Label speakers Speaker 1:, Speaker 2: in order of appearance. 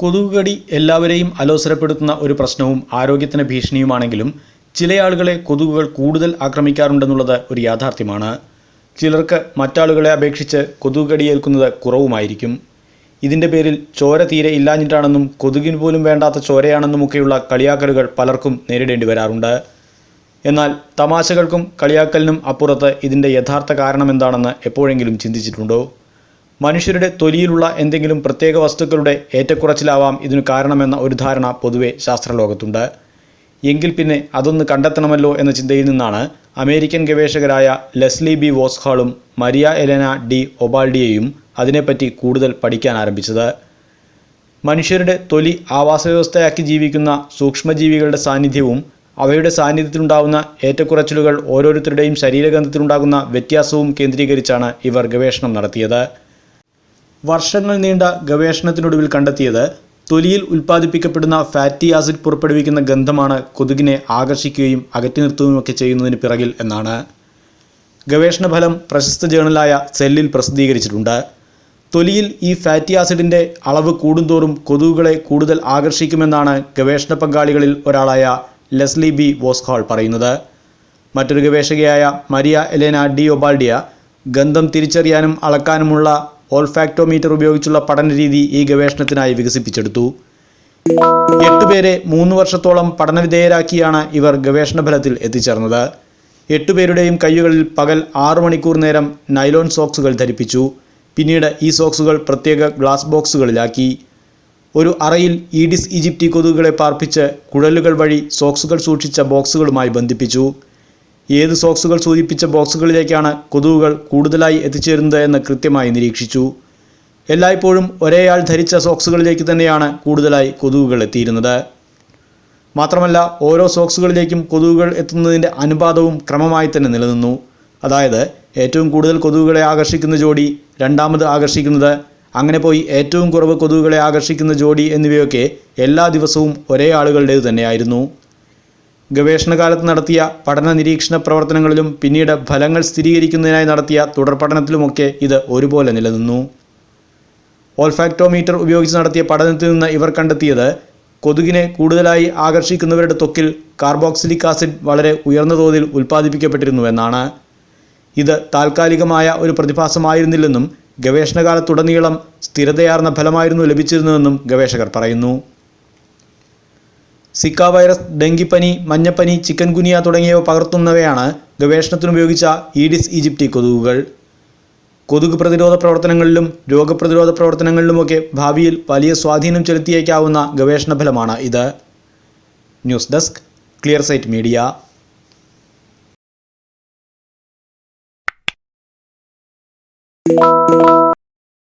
Speaker 1: കൊതുകുകടി എല്ലാവരെയും അലോസരപ്പെടുത്തുന്ന ഒരു പ്രശ്നവും ആരോഗ്യത്തിന് ഭീഷണിയുമാണെങ്കിലും ചിലയാളുകളെ കൊതുകുകൾ കൂടുതൽ ആക്രമിക്കാറുണ്ടെന്നുള്ളത് ഒരു യാഥാർത്ഥ്യമാണ്. ചിലർക്ക് മറ്റാളുകളെ അപേക്ഷിച്ച് കൊതുകുകടി ഏൽക്കുന്നത് കുറവുമായിരിക്കും. ഇതിന്റെ പേരിൽ ചോര തീരെ ഇല്ലാഞ്ഞിട്ടാണെന്നും കൊതുകിന് പോലും വേണ്ടാത്ത ചോരയാണെന്നുമൊക്കെയുള്ള കളിയാക്കലുകൾ പലർക്കും നേരിടേണ്ടി വരാറുണ്ട്. എന്നാൽ തമാശകൾക്കും കളിയാക്കലിനും അപ്പുറത്ത് ഇതിന്റെ യഥാർത്ഥ കാരണം കാരണമെന്താണെന്ന് എപ്പോഴെങ്കിലും ചിന്തിച്ചിട്ടുണ്ടോ? മനുഷ്യരുടെ തൊലിയിലുള്ള എന്തെങ്കിലും പ്രത്യേക വസ്തുക്കളുടെ ഏറ്റക്കുറച്ചിലാവാം ഇതിനു കാരണമെന്ന ഒരു ധാരണ പൊതുവെ ശാസ്ത്രലോകത്തുണ്ട്. എങ്കിൽ പിന്നെ അതൊന്ന് കണ്ടെത്തണമല്ലോ എന്ന ചിന്തയിൽ നിന്നാണ് അമേരിക്കൻ ഗവേഷകരായ ലെസ്ലി ബി വോസ്ഹാളും മരിയ എലന ഡി ഒബാൾഡിയയും അതിനെപ്പറ്റി കൂടുതൽ പഠിക്കാൻ ആരംഭിച്ചത്. മനുഷ്യരുടെ തൊലി ആവാസവ്യവസ്ഥയാക്കി ജീവിക്കുന്ന സൂക്ഷ്മജീവികളുടെ സാന്നിധ്യവും അവയുടെ സാന്നിധ്യത്തിലുണ്ടാകുന്ന ഏറ്റക്കുറച്ചിലുകൾ ഓരോരുത്തരുടെയും ശരീരഗന്ധത്തിലുണ്ടാകുന്ന വ്യത്യാസവും കേന്ദ്രീകരിച്ചാണ് ഇവർ ഗവേഷണം നടത്തിയത്. വർഷങ്ങൾ നീണ്ട ഗവേഷണത്തിനൊടുവിൽ കണ്ടെത്തിയത് തൊലിയിൽ ഉൽപ്പാദിപ്പിക്കപ്പെടുന്ന ഫാറ്റി ആസിഡ് പുറപ്പെടുവിക്കുന്ന ഗന്ധമാണ് കൊതുകിനെ ആകർഷിക്കുകയും അകറ്റി നിർത്തുകയുമൊക്കെ ചെയ്യുന്നതിന് പിറകിൽ എന്നാണ്. ഗവേഷണ ഫലം പ്രശസ്ത ജേണലായ സെല്ലിൽ പ്രസിദ്ധീകരിച്ചിട്ടുണ്ട്. തൊലിയിൽ ഈ ഫാറ്റി ആസിഡിന്റെ അളവ് കൂടുന്തോറും കൊതുകുകളെ കൂടുതൽ ആകർഷിക്കുമെന്നാണ് ഗവേഷണ പങ്കാളികളിൽ ഒരാളായ ലെസ്ലി ബി വോസ്ഹാൾ പറയുന്നത്. മറ്റൊരു ഗവേഷകയായ മരിയ എലേന ഡി ഒബാൾഡിയ ഗന്ധം തിരിച്ചറിയാനും അളക്കാനുമുള്ള ഓൾഫാക്ടോമീറ്റർ ഉപയോഗിച്ചുള്ള പഠന രീതി ഈ ഗവേഷണത്തിനായി വികസിപ്പിച്ചെടുത്തു. എട്ടുപേരെ മൂന്ന് വർഷത്തോളം പഠനവിധേയരാക്കിയാണ് ഇവർ ഗവേഷണ ഫലത്തിൽ എത്തിച്ചേർന്നത് എട്ടുപേരുടെയും കൈകളിൽ പകൽ ആറു മണിക്കൂർ നേരം നൈലോൺ സോക്സുകൾ ധരിപ്പിച്ചു. പിന്നീട് ഈ സോക്സുകൾ പ്രത്യേക ഗ്ലാസ് ബോക്സുകളിലാക്കി. ഒരു അറയിൽ ഈഡിസ് ഈജിപ്തി കൊതുകുകളെ പാർപ്പിച്ച് കുഴലുകൾ വഴി സോക്സുകൾ സൂക്ഷിച്ച ബോക്സുകളുമായി ബന്ധിപ്പിച്ചു. ഏത് സോക്സുകൾ സൂചിപ്പിച്ച ബോക്സുകളിലേക്കാണ് കൊതുകുകൾ കൂടുതലായി എത്തിച്ചേരുന്നത് എന്ന് കൃത്യമായി നിരീക്ഷിച്ചു. എല്ലായ്പ്പോഴും ഒരേയാൾ ധരിച്ച സോക്സുകളിലേക്ക് തന്നെയാണ് കൂടുതലായി കൊതുകുകൾ എത്തിയിരുന്നത്. മാത്രമല്ല ഓരോ സോക്സുകളിലേക്കും കൊതുകുകൾ എത്തുന്നതിന്റെ അനുപാതവും ക്രമമായി തന്നെ നിലനിന്നു. അതായത് ഏറ്റവും കൂടുതൽ കൊതുകുകളെ ആകർഷിക്കുന്ന ജോഡി രണ്ടാമത് ആകർഷിക്കുന്നത് അങ്ങനെ പോയി ഏറ്റവും കുറവ് കൊതുകുകളെ ആകർഷിക്കുന്ന ജോഡി എന്നിവയൊക്കെ എല്ലാ ദിവസവും ഒരേ ആളുകളുടേത് തന്നെയായിരുന്നു. ഗവേഷണകാലത്ത് നടത്തിയ പഠന നിരീക്ഷണ പ്രവർത്തനങ്ങളിലും പിന്നീട് ഫലങ്ങൾ സ്ഥിരീകരിക്കുന്നതിനായി നടത്തിയ തുടർ പഠനത്തിലുമൊക്കെ ഇത് ഒരുപോലെ നിലനിന്നു. ഓൾഫാക്ടോമീറ്റർ ഉപയോഗിച്ച് നടത്തിയ പഠനത്തിൽ നിന്ന് ഇവർ കണ്ടെത്തിയത് കൊതുകിനെ കൂടുതലായി ആകർഷിക്കുന്നവരുടെ ത്വക്കിൽ കാർബോക്സിലിക് ആസിഡ് വളരെ ഉയർന്ന തോതിൽ ഉൽപ്പാദിപ്പിക്കപ്പെട്ടിരുന്നുവെന്നാണ് ഇത് താൽക്കാലികമായ ഒരു പ്രതിഭാസമായിരുന്നില്ലെന്നും ഗവേഷണകാലത്തുടനീളം സ്ഥിരതയാർന്ന ഫലമായിരുന്നു ലഭിച്ചിരുന്നതെന്നും ഗവേഷകർ പറയുന്നു. സിക്ക വൈറസ് ഡെങ്കിപ്പനി മഞ്ഞപ്പനി ചിക്കൻ ഗുനിയ തുടങ്ങിയവ പകർത്തുന്നവയാണ് ഗവേഷണത്തിനുപയോഗിച്ച ഈഡിസ് ഈജിപ്തി കൊതുകുകൾ. കൊതുക് പ്രതിരോധ പ്രവർത്തനങ്ങളിലും രോഗപ്രതിരോധ പ്രവർത്തനങ്ങളിലുമൊക്കെ ഭാവിയിൽ വലിയ സ്വാധീനം ചെലുത്തിയേക്കാവുന്ന ഗവേഷണ ഫലമാണ് ഇത്. News desk clear sight media.
Speaker 2: you